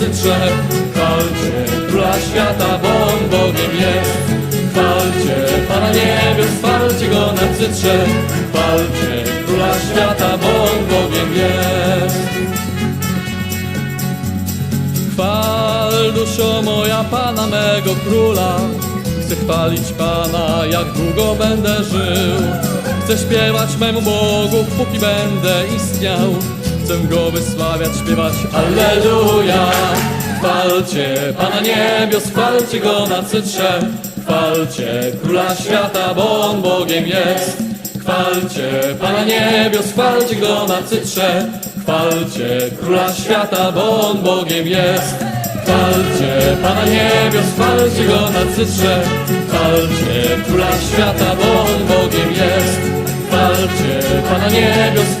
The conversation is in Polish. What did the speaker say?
cytrze. Chwalcie Króla Świata, bo On Bogiem jest. Chwalcie Pana niebios, chwalcie Go na cytrze. Chwalcie Króla Świata, bo On Bogiem jest. Chwal duszo moja Pana mego Króla Chcę chwalić Pana, jak długo będę żył Chcę śpiewać memu Bogu, póki będę istniał Chcę Go wysławiać, śpiewać. Alleluja! Chwalcie Pana niebios, chwalcie Go na cytrze. Chwalcie Króla Świata, bo On Bogiem jest. Chwalcie Pana niebios, chwalcie Go na cytrze. Chwalcie Króla Świata, bo On Bogiem jest. Chwalcie Pana niebios, chwalcie Go na cytrze. Chwalcie Króla Świata, bo On Bogiem jest. Chwalcie Pana niebios,